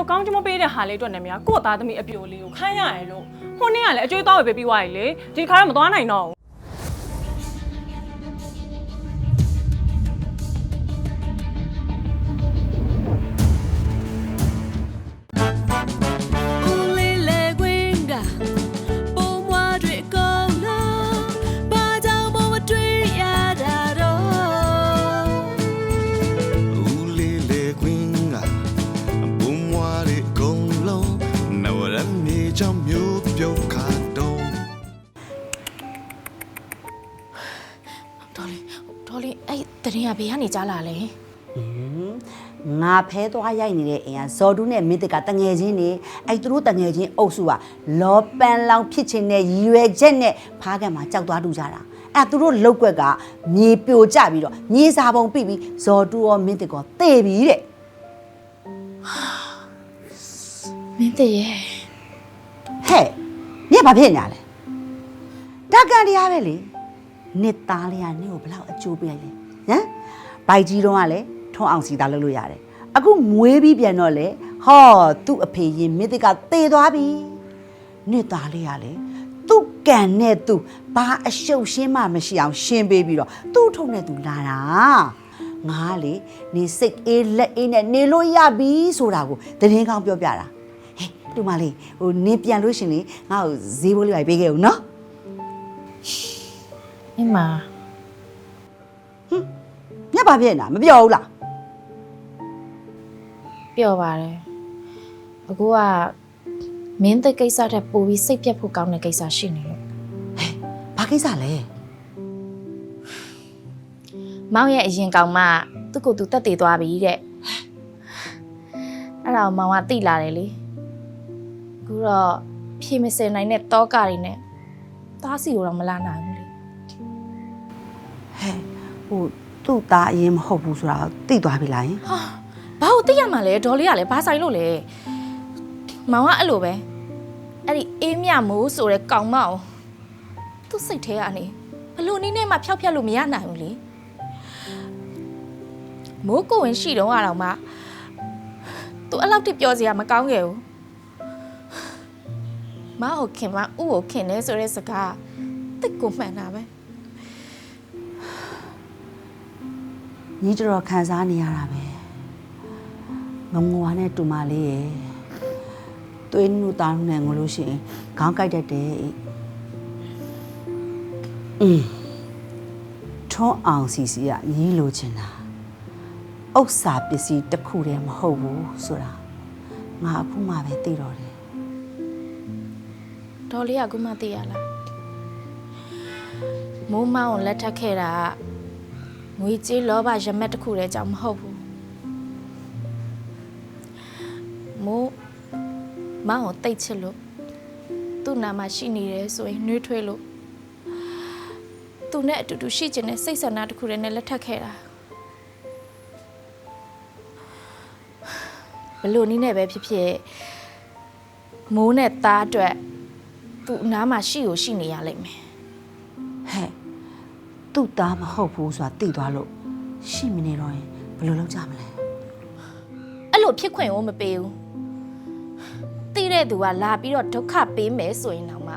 လိုကောင်းချမပေးတဲ့ဟာလေးအတွက်နာမည်ကကို့သားသမီးအပြိုလေးကိုခိုင်းရတယ်လို့ဟိုနေ့ကလည်းအကျွေးသွားဝယ်ပေးပြီးွားပြီလေဒီခါတော့မသွားနိုင်တော့ဘူး ဒေါ်လေးအဲ့တရင်ကဘေးကနေကြားလာလဲငါဖဲသွားရိုက်နေတဲ့အိမ်ကဇော်တူးနဲ့မင်းတကတငယ်ချင်းနေအဲ့သူတို့တငယ်ချင်းအုပ်စုကလောပန်လောင်ဖြစ်ချင်တဲ့ရည်ရွယ်ချက်နဲ့ဖားကန်မှာကြောက်သွားတူကြတာအဲ့သူတို့လောက်ွက်ကမြေပြိုကျပြီးတော့မြေစာပုံပြပြီးဇော်တူးရောမင်းတကောတေပြီတဲ့မင်းတရဲ့ဟဲ့မြက်ဘာဖြစ်ညာလဲတကန်တရားပဲလေ နှစ်သားလေးကနင့်ကိုဘလောက်အကျိုးပေးလိုက်လဲဟမ်ဘိုက်ကြီးတော့ကလည်းထွန်းအောင်စီသားလုပ်လို့ရတယ်အခုမွေးပြီးပြန်တော့လေဟောသူ့အဖေရင်မင်းတကတေသွားပြီနှစ်သားလေးကလေသူ့ကန်နဲ့သူဘာအရှုပ်ရှင်းမှမရှိအောင်ရှင်းပေးပြီးတော့သူ့ထုံနဲ့သူလာတာငါကလေနေစိတ်အေးလက်အေးနဲ့နေလို့ရပြီဆိုတာကိုတရင်ကောင်းပြောပြတာဟေးဒီမလေးဟိုနေပြန်လို့ရှရင်လေငါ့ကိုဈေးဘိုးလေးပါပေးခဲ့ဦးနော် အင်းမမြတ်ပါပြည့်နာမပြောဘူးလားပြောပါတယ်အခုကမင်းတကိစ္စတဲ့ပိုပြီးစိတ်ပြတ်ဖို့ကောင်းတဲ့ကိစ္စရှိနေလို့ဘာကိစ္စလဲမောင်ရဲ့အရင်ကောင်မသူ့ကိုယ်သူတက်တည်သွားပြီတဲ့အဲ့ဒါကိုမောင်ကတိလာတယ်လေအခုတော့ဖြေမစင်နိုင်တဲ့တောကတွေနဲ့သားစီကိုတော့မလာနိုင်ဘူးလေ ဟဲ့ဟိုသူ့သားအရင်မဟုတ်ဘူးဆိုတာသိသွားပြီလားယင်ဟာဘာလို့သိရမှာလဲဒေါ်လေးကလည်းဘာဆိုင်လို့လဲမောင်ကအဲ့လိုပဲအဲ့ဒီအေးမြမိုးဆိုတဲ့ကောင်မအောင်သူ့စိတ်ထဲကနေဘလို့နည်းနဲ့မှဖျောက်ဖျက်လို့မရနိုင်ဘူးလေမိုးကိုဝင်ရှိတော့အတော့မှသူအဲ့လောက်တိပြောစရာမကောင်းခဲ့ဘူးမဟုတ်ခင်မဥကိုခင်နေဆိုတဲ့စကားတိတ်ကိုမှန်တာပဲ ညီတော်တော်ခံစားနေရတာပဲငငွားနဲ့တူမလေးရယ်သွေးနုသားနုနဲ့ငလို့ရှိရင်ခေါင်းကိုက်တတ်တယ်အင်းထွန်းအောင်စီစီကညီးလိုချင်တာဥစ္စာပစ္စည်းတစ်ခုတည်းမဟုတ်ဘူးဆိုတာငါအခုမှပဲသိတော့တယ်ဒေါ်လေးကအခုမှသိရလားမိုးမောင်းကိုလက်ထပ်ခဲ့တာက ငွေကြေးလောဘရမက်တစ်ခုတည်းကြောင့်မဟုတ်ဘူးမိုးမောင်းကိုတိတ်ချစ်လို့သူ့နာမှာရှိနေတယ်ဆိုရင်နှွေးထွေးလို့သူနဲ့အတူတူရှိချင်တဲ့စိတ်ဆန္ဒတစ်ခုတည်းနဲ့လက်ထပ်ခဲ့တာဘလို့နည်းနဲ့ပဲဖြစ်ဖြစ်မိုးနဲ့သားအတွက်သူ့အနားမှာရှိကိုရှိနေရလိမ့်မယ်ဟဲ့ သူ့သားမဟုတ်ဘူးဆိုတာသိသွားလို့ရှိမနေတော့ရင်ဘယ်လိုလုပ်ကြမလဲအဲ့လိုဖြစ်ခွင့်ကိုမပေးဘူးသိတဲ့သူကလာပြီးတော့ဒုက္ခပေးမယ်ဆိုရင်တော့မှ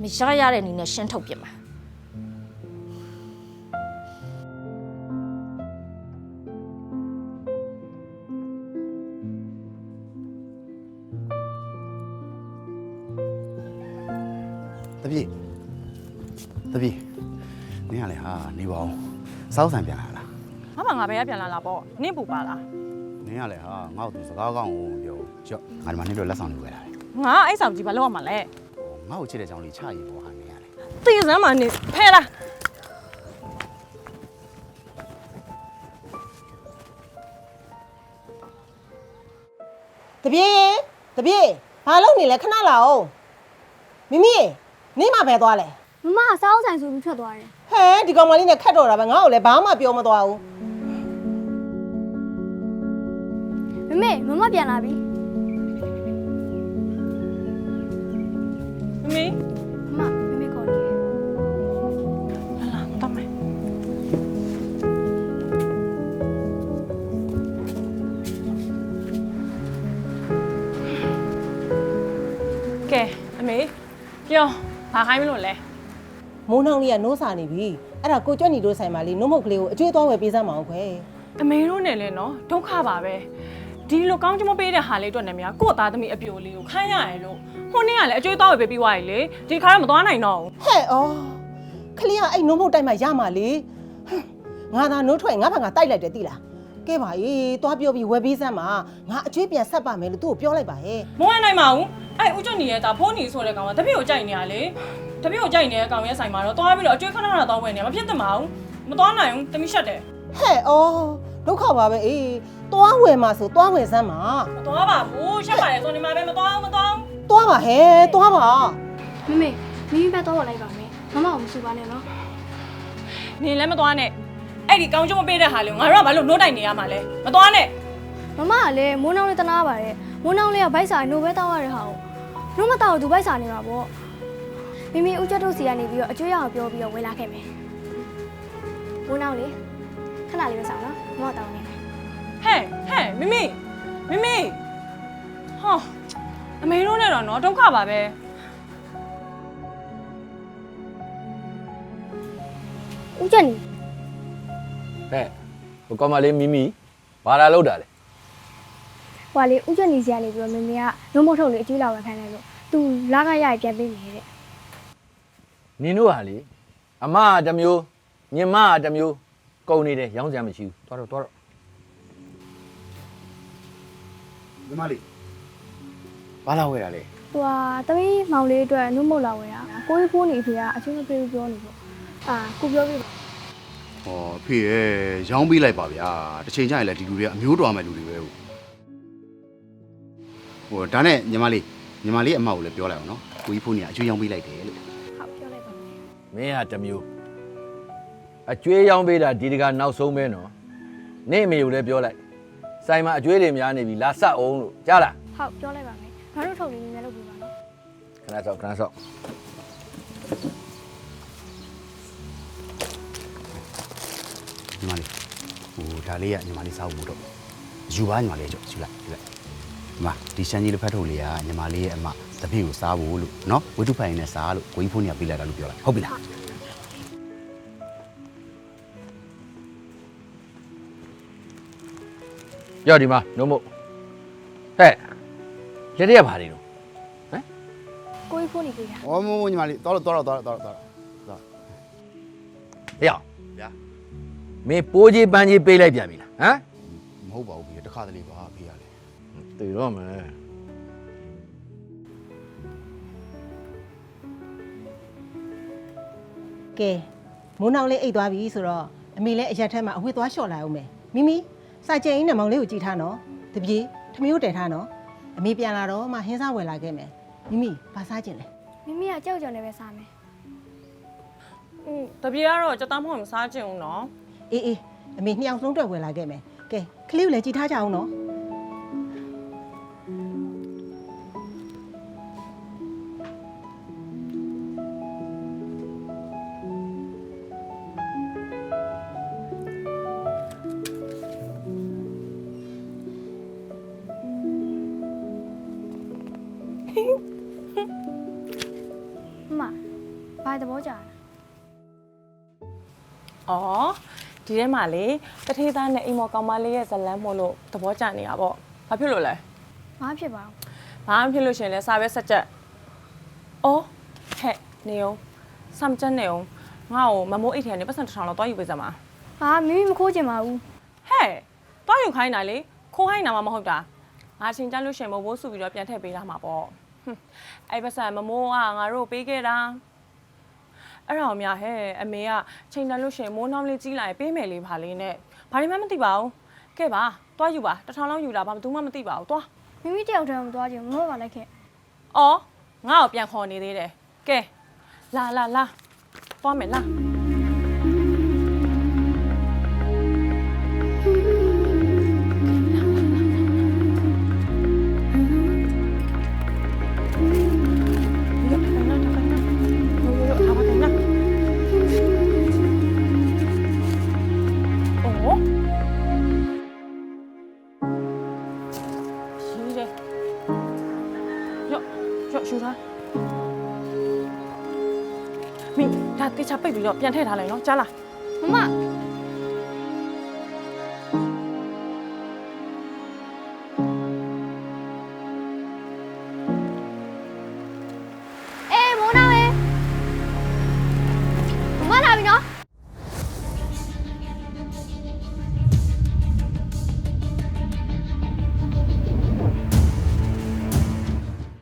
မရရတဲ့အနေနဲ့ရှင်းထုတ်ပြမှာတပြေတပြေ နင်ကလေဟာနေပါအောင်စောက်ဆန်ပြန်လာလားဘာမှငါဘယ်ကပြန်လာလာပေါ့နင့်ပူပါလားနင်ကလေဟာငါ့ကိုသူစကားကောင်းကိုပြောကြော့ငါဒီမှာနေတော့လက်ဆောင်ယူခဲ့တာလေငါအဲ့ဆောင်ကြီးဘာလုပ်ရမှာလဲဟိုငါ့ကိုချစ်တဲ့ကြောင်လေးချရေးပေါ်ဟာနင်ကလေသိစမ်းမှနင့်ဖဲလားတပြေတပြေဘာလုပ်နေလဲခဏလာအောင်မိမိနေမပဲသွားလဲမမကစားအောင်ဆိုင်ဆိုပြီးထွက်သွားတယ် ဟဲဒီကောင်မလေးနဲ့ခတ်တော်တာပဲငါ့ကိုလည်းဘာမှပြောမသွားဘူးမမေမမပြန်လာပြီမမေမမမမေခေါ်နေတယ်လာလာတတ်မယ်ဟကဲအမေပြောဘာခိုင်းမလို့လဲ မိုးနှောင်းလေးကနိုးစာနေပြီအဲ့ဒါကိုကြွက်ညီတို့ဆိုင်မှာလေနှုတ်မုတ်ကလေးကိုအကျွေးသွားဝယ်ပေးစမ်းမအောင်ခွဲအမေတို့နဲ့လဲနော်ဒုက္ခပါပဲဒီလိုကောင်းချမပေးတဲ့ဟာလေးအတွက်နဲ့များကို့သားသမီးအပြိုလေးကိုခိုင်းရရလို့ဟိုနေ့ကလည်းအကျွေးသွားဝယ်ပေးပြီးွားရီလေဒီခါတော့မသွားနိုင်တော့ဘူးဟဲ့အော်ခလေးကအဲ့နှုတ်မုတ်တိုက်မှရမှာလေဟမ်ငါသာနိုးထွက်ရင်ငါဘာငါတိုက်လိုက်တယ်တိလားကဲပါအေးသွားပြောပြီးဝယ်ပေးစမ်းပါငါအကျွေးပြန်ဆက်ပါမယ်လို့သူ့ကိုပြောလိုက်ပါဟဲ့မဝင်နိုင်ပါဘူးအဲ့ဦးကျွတ်နေရဲ့ဒါဖိုးနေဆိုတဲ့ကောင်ကတပည့်ကိုကြိုက်နေရလေ တပည့်ကိုကြိုက်နေတဲ့ကောင်ရဲ့ဆိုင်မှာတော့သွားပြီးတော့အကျွေးခဏခဏသွားဝယ်နေမဖြစ်သင့်ပါဘူးမသွားနိုင်ဘူးတမီးရှက်တယ်ဟဲ့အော်ဒုက္ခပါပဲအေးသွားဝယ်မှာဆိုသွားဝယ်စမ်းပါမသွားပါဘူးရှက်ပါတယ်ဆိုနေမှာပဲမသွားဘူးမသွားဘူးသွားပါဟဲ့သွားပါမမေမိမိဘက်တော့လိုက်ပါမယ်မမအောင်မစူပါနဲ့နော်နေလည်းမသွားနဲ့အဲ့ဒီကောင်းချမပေးတဲ့ဟာလေးကိုငါတို့ကဘာလို့နှိုးတိုက်နေရမှာလဲမသွားနဲ့မမကလည်းမိုးနှောင်းလေးတနာပါတယ်မိုးနှောင်းလေးကဘိုက်စာနိုးပဲတောက်ရတဲ့ဟာကိုနိုးမတောက်သူဘိုက်စာနေမှာပေါ့ မိမိဦးချက်တို့စီကနေပြီးတော့အကျွေးရအောင်ပြောပြီးတော့ဝင်လာခဲ့မယ်မိုးနှောင်းလေးခဏလေးပဲဆောင်နော်မမတောင်းနေမယ်ဟဲ့ဟဲ့မိမိမိမိဟောအမေတို့နဲ့တော့နော်ဒုက္ခပါပဲဦးချက်နီဟဲ့ဟိုကောင်မလေးမိမိဘာလာလောက်တာလဲဟွာလေဦးချက်နီစီကနေပြီးတော့မမေကနိုးမုတ်ထုတ်လေးအကျွေးလာဝင်ခိုင်းလိုက်လို့သူလာကရရပြန်ပေးမယ်တဲ့ နင်တို့ဟာလေအမကတစ်မျိုးညင်မကတစ်မျိုးကုန်နေတယ်ရောင်းစရာမရှိဘူးသွားတော့သွားတော့ညီမလေးဘာလာဝဲတာလဲသူကတမီးမောင်လေးအတွက်နိုးမုတ်လာဝင်တာကိုကြီးဖိုးနေအဖေကအကျွေးမပေးဘူးပြောနေပေါ့အာကိုပြောပြပါဟောအဖေရဲ့ရောင်းပေးလိုက်ပါဗျာတစ်ချိန်ကျရင်လည်းဒီလူတွေကအမျိုးတော်မဲ့လူတွေပဲဟုတ်ဟိုဒါနဲ့ညီမလေးညီမလေးအမကိုလည်းပြောလိုက်အောင်နော်ကိုကြီးဖုန်းကြီးကအကျွေးရောင်းပေးလိုက်တယ်လို့ဟုတ်ပြောလိုက်ပါ မယ်မင်းဟာတစ်မျိုးအကျွေးရောင်းပေးတာဒီတကနောက်ဆုံးပဲနော်နေအမေကိုလည်းပြောလိုက်ဆိုင်မှာအကျွေးတွေများနေပြီလာဆက်အောင်လို့ကြားလားဟုတ်ပြောလိုက်ပါမယ်ငါတို့ထုတ်လေးနည်းနည်းလုပ်ပြပါနော်ခဏဆောက်ခဏဆောက်ညီမလေးဟိုဒါလေးကညီမလေးစားဖို့တော့ယူပါညီမလေးကြောယူလိုက်ယူလိုက်ဒီမှာဒီရှမ်းကြီးတစ်ဖက်ထုတ်လေးကညီမလေးရဲ့အမ တပည့်ကိုစားဖို့လို့နော်ဝတ္ထုဖိုင်နဲ့စားလို့ကိုကြီးဖုန်းကြီးကပေးလိုက်တာလို့ပြောလိုက်ဟုတ်ပြီလားကြောက်ဒီမှာနှုတ်မို့ဟဲ့လက်တရပါနေတော့ကိုကြီးဖုန်းနေပေးတာ။အော်မို့ညီမလေးတော်တော့တော်တော့တော်တော့တော်တော့ဟဲ့အောင်ဗျာမင်းပိုးကြီးပန်းကြီးပေးလိုက်ပြန်ပြီလားဟမ်မဟုတ်ပါဘူးဖေတခါတလေပါဖေရလေတည်တော့မယ် ကဲမိုးနှောင်းလေးအိတ်သွားပြီဆိုတော့အမေလည်းအရက်ထဲမှာအဝတ်သွားလျှော့လာအောင်မယ်မိမိစာကျင်အင်းနဲ့မောင်လေးကိုကြည့်ထားနော်တပြေထမင်းကိုတည်ထားနော်အမေပြန်လာတော့မှဟင်းစားဝယ်လာခဲ့မယ်မိမိဘာစားကျင်လဲမိမိကကြောက်ကြော်နေပဲစားမယ်อืมတပြေကတော့ကြက်သားမဟုတ်မစားချင်ဘူးနော်အေးအေးအမေနှစ်ယောက်လုံးတွက်ဝယ်လာခဲ့မယ်ကဲခလေးကိုလည်းကြည့်ထားကြအောင်နော် ဘာသဘောကြလဲဩဒီထဲမှာလေတထေးသားနဲ့အိမ်မော်ကောင်မလေးရဲ့ဇလန်းမို့လို့သဘောကျနေတာပေါ့ဘာဖြစ်လို့လဲဘာဖြစ်ပါ့ဘာမှဖြစ်လို့ရှရင်လဲစာပဲဆက်ချက်ဩဟဲ့နေအောင်စမ်းချက်နေအောင်ငါ့ကိုမမိုးအိတ်ထဲကနေပတ်စံတစ်ထောင်လောက်တွားယူပေးစမ်းပါဟာမိမိမခိုးချင်ပါဘူးဟဲ့တွားယူခိုင်းတာလေခိုးခိုင်းတာမှမဟုတ်တာငါချင်းကြလို့ရှရင်မဘိုးစုပြီးတော့ပြန်ထည့်ပေးတာမှာပေါ့ဟွန်းအဲ့ပတ်စံမမိုးကငါတို့ပေးခဲ့တာ အဲ့တော့မြဟဲ့အမေကချိန်တန်လို့ရှရင်မိုးနှောင်းလေးကြီးလာရင်ပေးမယ်လေပါလေးနဲ့ဘာမှမသိပါဘူးကဲပါတွားယူပါတစ်ထောင်လောက်ယူလာဘာမှမှမသိပါဘူးတွားမိမိတယောက်တည်းမသွားချင်ဘူးမမပါလိုက်ခဲ့။အော်ငါ့ကိုပြန်ခေါ်နေသေးတယ်။ကဲလာလာလာသွားမယ်လာ ချာပိတ်ပြီးတော့ပြန်ထည့်ထားလိုက်နော်ကြားလားမမ